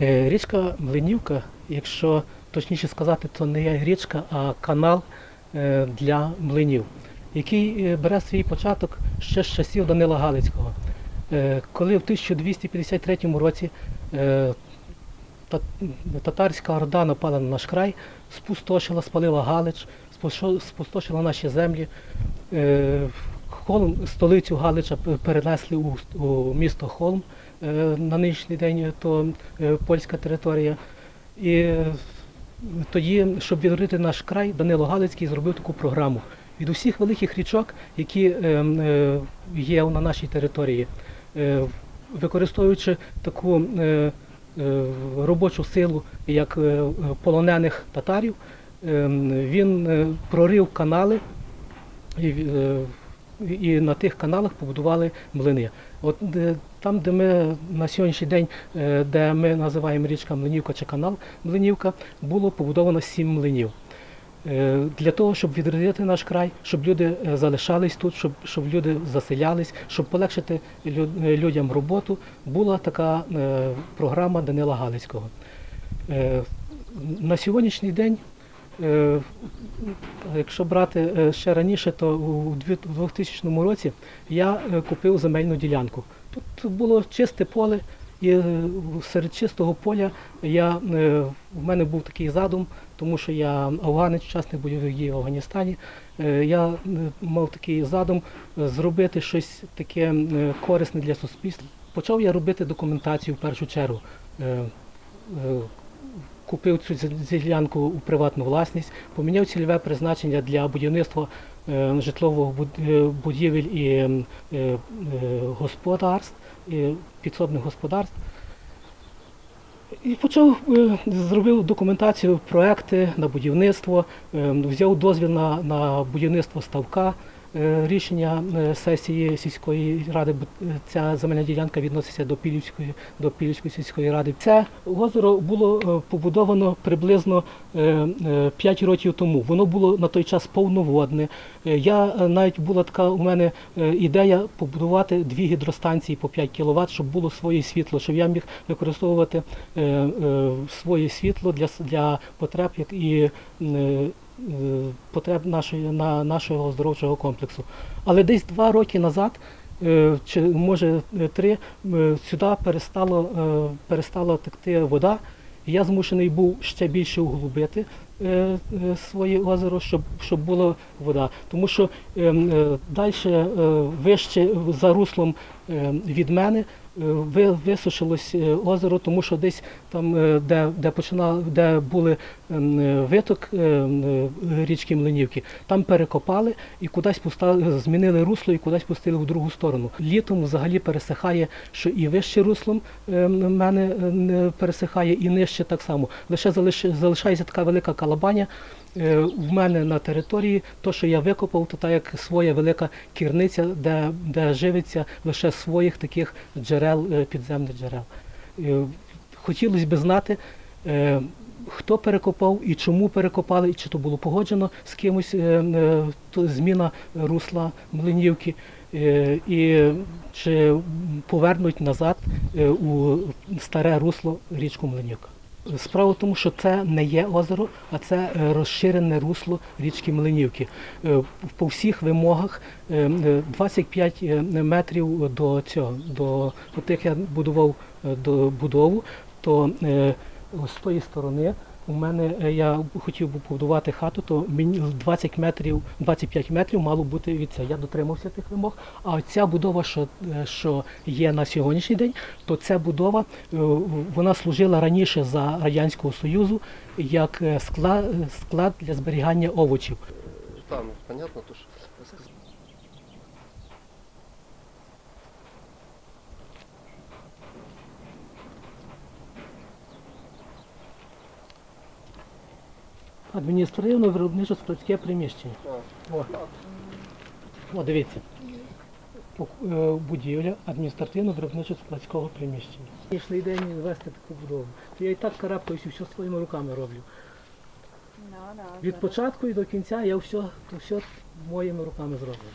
Е, Річка Млинівка, якщо точніше сказати, то не річка, а канал е, для млинів, який е, бере свій початок ще з часів Данила Галицького. Коли в 1253 році татарська орда напала на наш край, спустошила, спалила Галич, спустошила наші землі. Е, Холм, столицю Галича перенесли у, у місто Холм, е, на нинішній день то е, польська територія. І е, тоді, щоб відродити наш край, Данило Галицький зробив таку програму. Від усіх великих річок, які е, е, є на нашій території, е, використовуючи таку е, е, робочу силу, як е, е, полонених татарів, е, він е, прорив канали і, на тих каналах побудували млини. От там, де ми на сьогоднішній день, е, де ми називаємо річка Млинівка чи канал Млинівка, було побудовано сім млинів. Е, Для того, щоб відродити наш край, щоб люди е, залишались тут, щоб, щоб люди заселялись, щоб полегшити людям роботу, була така програма Данила Галицького. На сьогоднішній день, якщо брати е, ще раніше, то у 2000 році я е, купив земельну ділянку. Тут було чисте поле, і е, серед чистого поля я, е, в мене був такий задум, тому що я афганець, учасник бойових дій в Афганістані. Е, Я е, мав такий задум е, зробити щось таке е, корисне для суспільства. Почав я робити документацію в першу чергу. Купив цю ділянку у приватну власність, поміняв цільове призначення для будівництва е, житлових е, будівель і е, господарств, підсобних господарств. І почав зробив документацію, проекти на будівництво, взяв дозвіл на, на будівництво ставка. Е, Рішення е, сесії сільської ради, е, ця земельна ділянка відноситься до Пілівської, до Пілівської сільської ради. Це озеро було побудовано приблизно 5 років тому. Воно було на той час повноводне. Я навіть була така у мене ідея побудувати дві гідростанції по 5 кВт, щоб було своє світло, щоб я міг використовувати своє світло для, для потреб і потреб нашої, на, нашого оздоровчого комплексу. Але десь два роки назад, е, чи може е, три, е, сюди перестало, е, перестала текти вода, я змушений був ще більше углубити е, е, своє озеро, щоб, щоб була вода. Тому що далі вище за руслом е, від мене е, висушилось е, озеро, тому що десь там, е, де, де, починав, де були ем, виток е, м, е, річки Млинівки, там перекопали і кудись пуста- змінили русло і кудись пустили в другу сторону. Літом взагалі пересихає, що і вище руслом е, в мене не пересихає, і нижче так само. Лише залишається така велика калабаня. В мене на території, то, що я викопав, то так як своя велика кірниця, де, де живиться лише своїх таких джерел, е, підземних джерел. Е, Хотілося б знати, е, хто перекопав і чому перекопали, і чи то було погоджено з кимось зміна русла Млинівки, і чи повернуть назад у старе русло річку Млинівка. Справа в тому, що це не є озеро, а це е, розширене русло річки Млинівки. Е, По всіх вимогах е, е, 25 е, метрів до цього, до от як я будував до будову, то з тої сторони у мене е, я хотів би побудувати хату, то мені 20 метрів, 25 метрів мало бути від цього. Я дотримався тих вимог. А ця будова, що, е, що є на сьогоднішній день, то ця будова е, вона служила раніше за Радянського Союзу як склад, склад для зберігання овочів. Там, понятно, то, що Адміністративно виробничо складське приміщення. О, О дивіться. Е, Будівля адміністративно-виробничо складського приміщення. Сьогоднішній день вести таку будову. То я і так карабкаюсь і все своїми руками роблю. Від початку і до кінця я все, то все моїми руками зроблю.